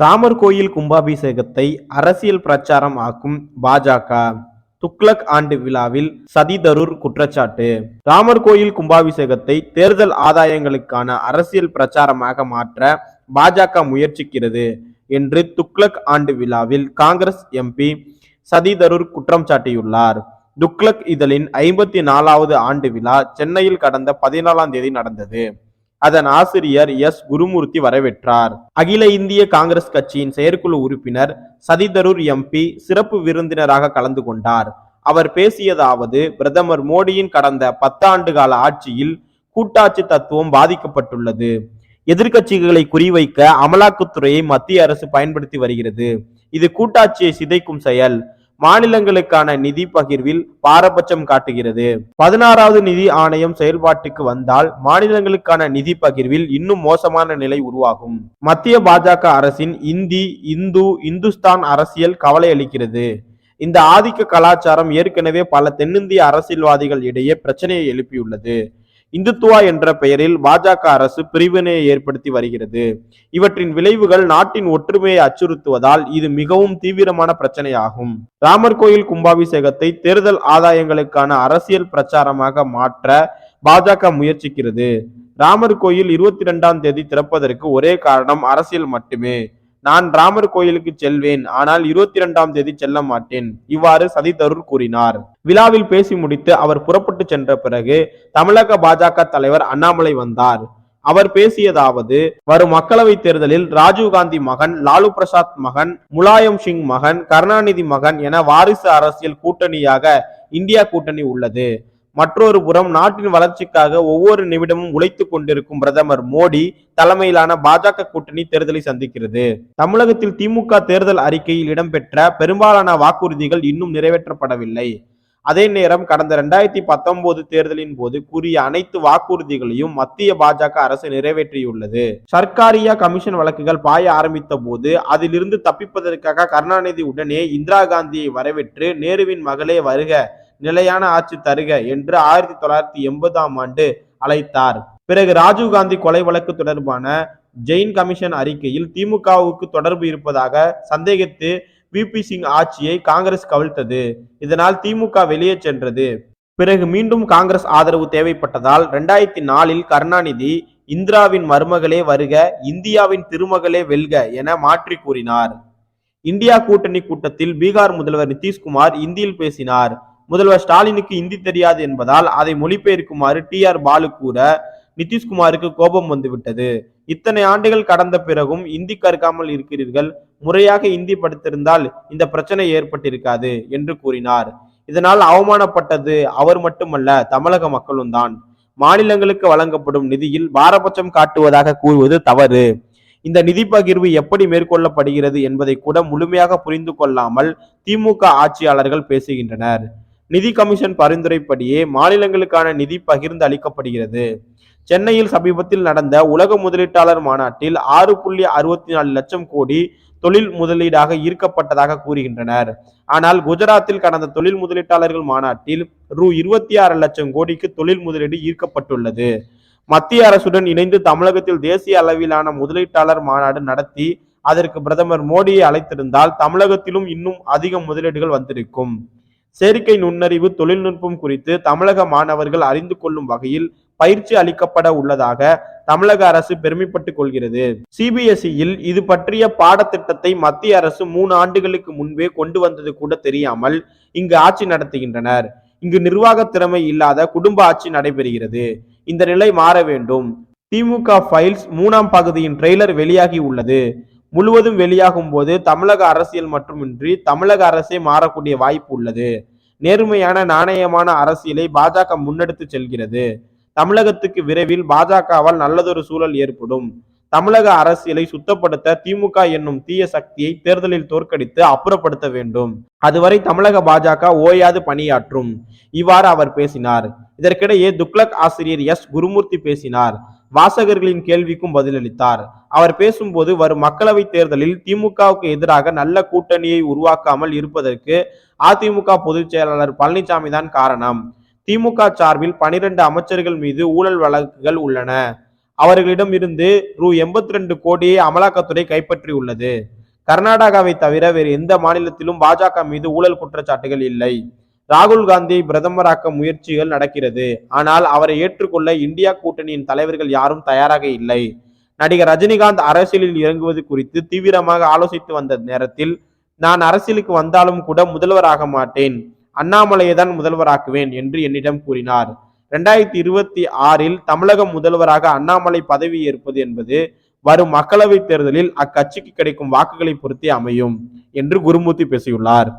ராமர் கோயில் கும்பாபிஷேகத்தை அரசியல் பிரச்சாரம் ஆக்கும் பாஜக. துக்ளக் ஆண்டு விழாவில் சதிதரூர் குற்றச்சாட்டு. ராமர் கோயில் கும்பாபிஷேகத்தை தேர்தல் ஆதாயங்களுக்கான அரசியல் பிரச்சாரமாக மாற்ற பாஜக முயற்சிக்கிறது என்று துக்ளக் ஆண்டு விழாவில் காங்கிரஸ் எம்பி சதிதரூர் குற்றம் சாட்டியுள்ளார். துக்ளக் இதழின் ஐம்பத்தி நாலாவது ஆண்டு விழா சென்னையில் கடந்த பதினாலாம் தேதி நடந்தது. அதன் ஆசிரியர் எஸ். குருமூர்த்தி வரவேற்றார். அகில இந்திய காங்கிரஸ் கட்சியின் செயற்குழு உறுப்பினர் சதிதரூர் எம்பி சிறப்பு விருந்தினராக கலந்து கொண்டார். அவர் பேசியதாவது பிரதமர் மோடியின் கடந்த பத்தாண்டு கால ஆட்சியில் கூட்டாட்சி தத்துவம் பாதிக்கப்பட்டுள்ளது. எதிர்க்கட்சிகளை குறிவைக்க அமலாக்கத்துறையை மத்திய அரசு பயன்படுத்தி வருகிறது. இது கூட்டாட்சியை சிதைக்கும் செயல். மாநிலங்களுக்கான நிதி பகிர்வில் பாரபட்சம் காட்டுகிறது. பதினாறாவது நிதி ஆணையம் செயல்பாட்டுக்கு வந்தால் மாநிலங்களுக்கான நிதி பகிர்வில் இன்னும் மோசமான நிலை உருவாகும். மத்திய பாஜக அரசின் இந்தி இந்து இந்துஸ்தான் அரசியல் கவலை அளிக்கிறது. இந்த ஆதிக்க கலாச்சாரம் ஏற்கனவே பல தென்னிந்திய அரசியல்வாதிகள் இடையே பிரச்சனையை எழுப்பியுள்ளது. இந்துத்துவா என்ற பெயரில் பாஜக அரசு பிரிவினையை ஏற்படுத்தி வருகிறது. இவற்றின் விளைவுகள் நாட்டின் ஒற்றுமையை அச்சுறுத்துவதால் இது மிகவும் தீவிரமான பிரச்சனையாகும். ராமர் கோயில் கும்பாபிஷேகத்தை தேர்தல் ஆதாயங்களுக்கான அரசியல் பிரச்சாரமாக மாற்ற பாஜக முயற்சிக்கிறது. ராமர் கோயில் இருபத்தி இரண்டாம் தேதி திறப்பதற்கு ஒரே காரணம் அரசியல் மட்டுமே. நான் ராமர் கோயிலுக்கு செல்வேன் ஆனால் இருபத்தி இரண்டாம் தேதி செல்ல மாட்டேன் இவ்வாறு சதி தரூர் கூறினார். விழாவில் பேசி முடித்து அவர் புறப்பட்டு சென்ற பிறகு தமிழக பாஜக தலைவர் அண்ணாமலை வந்தார். அவர் பேசியதாவது வரும் மக்களவை தேர்தலில் ராஜீவ்காந்தி மகன் லாலு பிரசாத் மகன் முலாயம் சிங் மகன் கருணாநிதி மகன் என வாரிசு அரசியல் கூட்டணியாக இந்தியா கூட்டணி உள்ளது. மற்றொரு புறம் நாட்டின் வளர்ச்சிக்காக ஒவ்வொரு நிமிடமும் உழைத்துக் கொண்டிருக்கும் பிரதமர் மோடி தலைமையிலான பாஜக கூட்டணி தேர்தலை சந்திக்கிறது. தமிழகத்தில் திமுக தேர்தல் அறிக்கையில் இடம்பெற்ற பெரும்பாலான வாக்குறுதிகள் இன்னும் நிறைவேற்றப்படவில்லை. அதே நேரம் கடந்த இரண்டாயிரத்தி பத்தொன்பது தேர்தலின் போது கூறிய அனைத்து வாக்குறுதிகளையும் மத்திய பாஜக அரசு நிறைவேற்றியுள்ளது. சர்க்காரியா கமிஷன் வழக்குகள் பாய ஆரம்பித்த போது அதிலிருந்து தப்பிப்பதற்காக கருணாநிதி உடனே இந்திரா காந்தியை வரவேற்று நேருவின் மகளே வருக நிலையான ஆட்சி தருக என்று ஆயிரத்தி தொள்ளாயிரத்தி எண்பதாம் ஆண்டு அழைத்தார். பிறகு ராஜீவ்காந்தி கொலை வழக்கு தொடர்பான ஜெயின் கமிஷன் அறிக்கையில் திமுகவுக்கு தொடர்பு இருப்பதாக சந்தேகித்து விபி சிங் ஆட்சியை காங்கிரஸ் கவிழ்த்தது. இதனால் திமுக வெளியே சென்றது. பிறகு மீண்டும் காங்கிரஸ் ஆதரவு தேவைப்பட்டதால் ரெண்டாயிரத்தி நாலில் கருணாநிதி இந்திராவின் மருமகளே வருக இந்தியாவின் திருமகளே வெல்க என மாற்றி கூறினார். இந்தியா கூட்டணி கூட்டத்தில் பீகார் முதல்வர் நிதிஷ்குமார் இந்தியில் பேசினார். முதல்வர் ஸ்டாலினுக்கு இந்தி தெரியாது என்பதால் அதை மொழிபெயர்க்குமாறு டி ஆர் பாலு கூற நிதிஷ்குமாருக்கு கோபம் வந்துவிட்டது. இத்தனை ஆண்டுகள் கடந்த பிறகும் இந்தி கற்காமல் இருக்கிறீர்கள். முறையாக இந்தி படித்திருந்தால் இந்த பிரச்சனை ஏற்பட்டிருக்காது என்று கூறினார். இதனால் அவமானப்பட்டது அவர் மட்டுமல்ல தமிழக மக்களும் தான். மாநிலங்களுக்கு வழங்கப்படும் நிதியில் பாரபட்சம் காட்டுவதாக கூறுவது தவறு. இந்த நிதி பகிர்வு எப்படி மேற்கொள்ளப்படுகிறது என்பதை கூட முழுமையாக புரிந்து கொள்ளாமல் திமுக ஆட்சியாளர்கள் பேசுகின்றனர். நிதி கமிஷன் பரிந்துரைப்படியே மாநிலங்களுக்கான நிதி பகிர்ந்து அளிக்கப்படுகிறது. சென்னையில் சமீபத்தில் நடந்த உலக முதலீட்டாளர் மாநாட்டில் ஆறு புள்ளி அறுபத்தி நாலு லட்சம் கோடி தொழில் முதலீடாக ஈர்க்கப்பட்டதாக கூறுகின்றனர். ஆனால் குஜராத்தில் கடந்த தொழில் முதலீட்டாளர்கள் மாநாட்டில் ரூ இருபத்தி ஆறு லட்சம் கோடிக்கு தொழில் முதலீடு ஈர்க்கப்பட்டுள்ளது. மத்திய அரசுடன் இணைந்து தமிழகத்தில் தேசிய அளவிலான முதலீட்டாளர் மாநாடு நடத்தி அதற்கு பிரதமர் மோடியை அழைத்திருந்தால் தமிழகத்திலும் இன்னும் அதிக முதலீடுகள் வந்திருக்கும். செயற்கை நுண்ணறிவு தொழில்நுட்பம் குறித்து தமிழக மாணவர்கள் அறிந்து கொள்ளும் வகையில் பயிற்சி அளிக்கப்பட உள்ளதாக தமிழக அரசு பெருமைப்பட்டுக் கொள்கிறது. சிபிஎஸ்இயில் இது பற்றிய பாடத்திட்டத்தை மத்திய அரசு மூணு ஆண்டுகளுக்கு முன்பே கொண்டு வந்தது கூட தெரியாமல் இங்கு ஆட்சி நடத்துகின்றனர். இங்கு நிர்வாக திறமை இல்லாத குடும்ப ஆட்சி நடைபெறுகிறது. இந்த நிலை மாற வேண்டும். திமுக ஃபைல்ஸ் மூணாம் பகுதியின் ட்ரெய்லர் வெளியாகி உள்ளது. முழுவதும் வெளியாகும் போது தமிழக அரசியல் மட்டுமின்றி தமிழக அரசே மாறக்கூடிய வாய்ப்பு உள்ளது. நேர்மையான நாணயமான அரசியலை பாஜக முன்னெடுத்து செல்கிறது. தமிழகத்துக்கு விரைவில் பாஜகவால் நல்லதொரு சூழல் ஏற்படும். தமிழக அரசியலை சுத்தப்படுத்த திமுக என்னும் தீய சக்தியை தேர்தலில் தோற்கடித்து அப்புறப்படுத்த வேண்டும். அதுவரை தமிழக பாஜக ஓயாது பணியாற்றும். இவ்வாறு அவர் பேசினார். இதற்கிடையே துக்ளக் ஆசிரியர் எஸ். குருமூர்த்தி பேசினார். வாசகர்களின் கேள்விக்கும் பதிலளித்தார். அவர் பேசும்போது வரும் மக்களவைத் தேர்தலில் திமுகவுக்கு எதிராக நல்ல கூட்டணியை உருவாக்காமல் இருப்பதற்கு அதிமுக பொதுச் செயலாளர் பழனிசாமி தான் காரணம். திமுக சார்பில் பனிரெண்டு அமைச்சர்கள் மீது ஊழல் வழக்குகள் உள்ளன. அவர்களிடம் இருந்து ரூ. எண்பத்தி ரெண்டு கோடியை அமலாக்கத்துறை கைப்பற்றியுள்ளது. கர்நாடகாவை தவிர வேறு எந்த மாநிலத்திலும் பாஜக மீது ஊழல் குற்றச்சாட்டுகள் இல்லை. ராகுல் காந்தியை பிரதமராக்க முயற்சிகள் நடக்கிறது. ஆனால் அவரை ஏற்றுக்கொள்ள இந்தியா கூட்டணியின் தலைவர்கள் யாரும் தயாராக இல்லை. நடிகர் ரஜினிகாந்த் அரசியலில் இறங்குவது குறித்து தீவிரமாக ஆலோசித்து வந்த நேரத்தில் நான் அரசியலுக்கு வந்தாலும் கூட முதல்வராக மாட்டேன். அண்ணாமலையை தான் முதல்வராக்குவேன் என்று என்னிடம் கூறினார். ரெண்டாயிரத்தி இருபத்தி ஆறில் தமிழக முதல்வராக அண்ணாமலை பதவி ஏற்பது என்பது வரும் மக்களவைத் தேர்தலில் அக்கட்சிக்கு கிடைக்கும் வாக்குகளை பொறுத்தே அமையும் என்று குருமூர்த்தி பேசியுள்ளார்.